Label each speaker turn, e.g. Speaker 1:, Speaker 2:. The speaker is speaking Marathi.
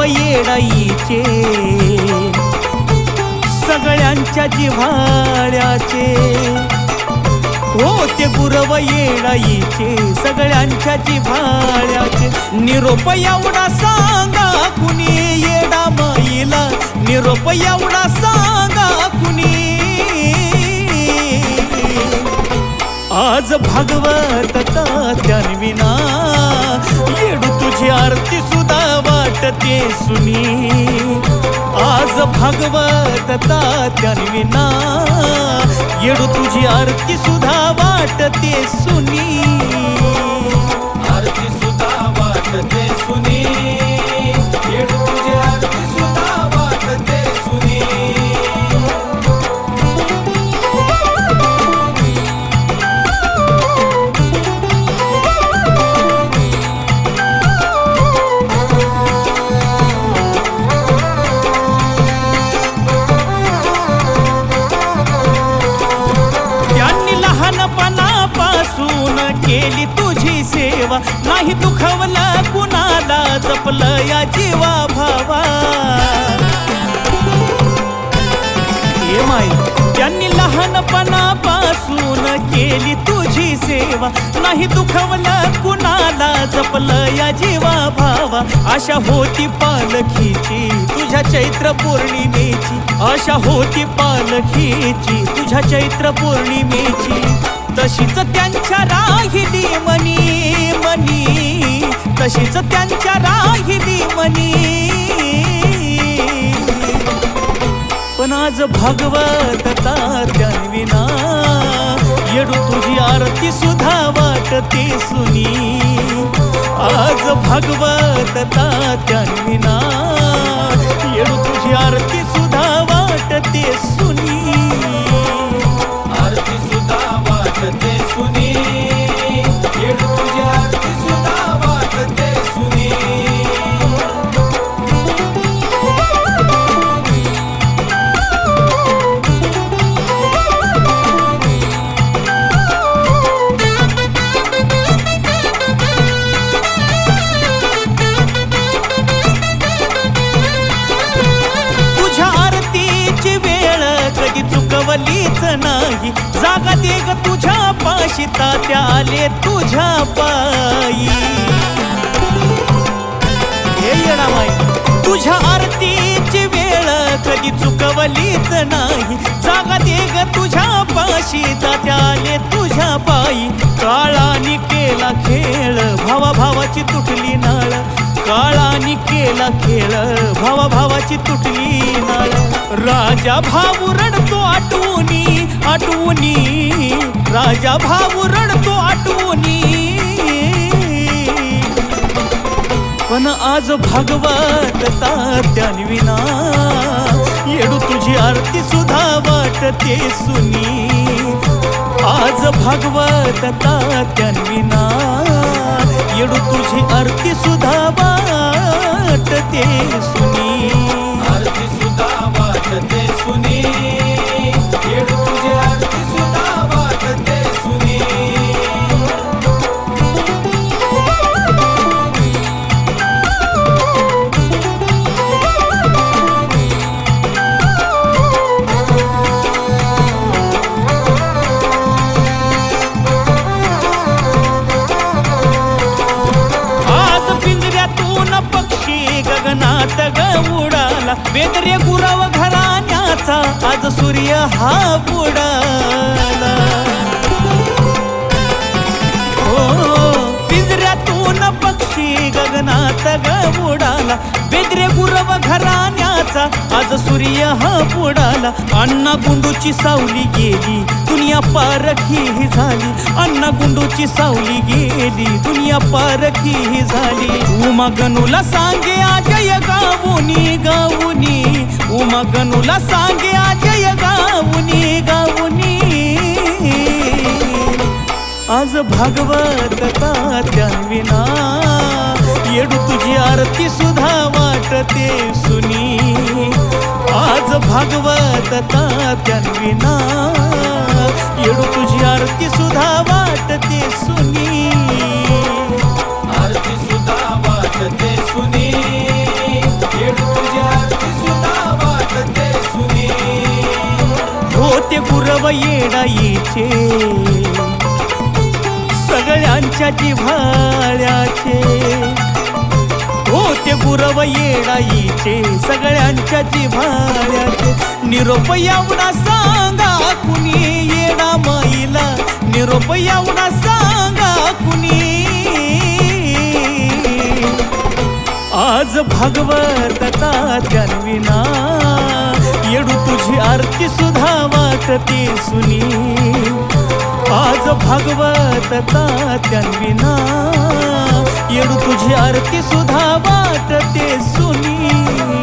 Speaker 1: गुरव येडाईचे सगळ्यांच्या जिव्हाळ्याचे. हो ते गुरव येडाईचे सगळ्यांच्या जिव्हाळ्याचे. निरोप एवढा सांगा कुणी येडा माईला निरोप एवढा सांगा कुणी. आज भागवत का त्यांविना ते सुनी। आज भागवत तात्याविना येडू तुझी आरती सुद्धा वाटते सुनी। नाही दुखवलं कुणाला जपलं या जीवा भावा माई त्यांनी लहानपणापासून केली तुझी सेवा. नाही दुखवलं कुणाला जपलं या जीवा भावा आशा होती पालखीची तुझ्या चैत्र पौर्णिमेची. आशा होती पालखीची तुझ्या चैत्र पौर्णिमेची. तशीच त्यांच्या राहिली मनी तशीच त्यांच्या राहिली मनी. पण आज भागवत त्यांविना येडू तुझी आरती सुद्धा वाटते सुनी. आज भागवत त्यांविना येडू तुझी आरती सुद्धा वाटते सुनी. नाही. जागा दे ग तुझ्या पाशी तात्या आले तुझ्या पायी. हे तुझ्या आरतीची वेळ कधी चुकवलीच नाही. जागा दे ग तुझ्या पाशी तात्या आले तुझ्या पायी. काळानी केला खेळ भावा भावाची तुटली नाळ. काळानी केला खेळ भावा भावाची तुटली नाळ. राजा भाऊ रडतो आठवणी राजा भाऊ रडतो आठवणी. पण आज भागवत तात्यान्विना येडू तुझी आरती सुद्धा वाटते सुनी. आज भागवत तात्यान्विना येडू तुझी आरती सुद्धा वाटते सुनी. सूर्य हा बुडाला. हो पिंजऱ्यातून पक्षी गगनात ग बुडाला. बेदरे गुरव घराण्याचा आज सूर्य हा बुडाला. अण्णा गुंडूची सावली गेली दुनिया पारखी ही झाली. अण्णा गुंडूची सावली गेली दुनिया पारखी ही झाली. उमा गणूला सांगे आजय गावुनी गावुनी उमा गणूला सांगे आज भागवत का त्याविना येडू तुझी आरती सुधा वाटते सुनी. आज भागवत का त्याविना येडू तुझी आरती सुधा वाटते सुनी.
Speaker 2: आरती वाटते सुनी. येडू तुझी आरती वाटते सुनी.
Speaker 1: होते गुरव सगळ्यांच्या जिव्हाळ्याचे. होते गुरव येडाईचे सगळ्यांच्या जिव्हाळ्याचे. निरोप एवढा सांगा कुणी येडा माईला. निरोप एवढा सांगा कुणी. आज भगवत तात्यांविना येडू माझी आरती सुधा वाटते सुनी. आज भागवत तात्यांविना येडू तुझी आरती सुधा वाटते सुनी.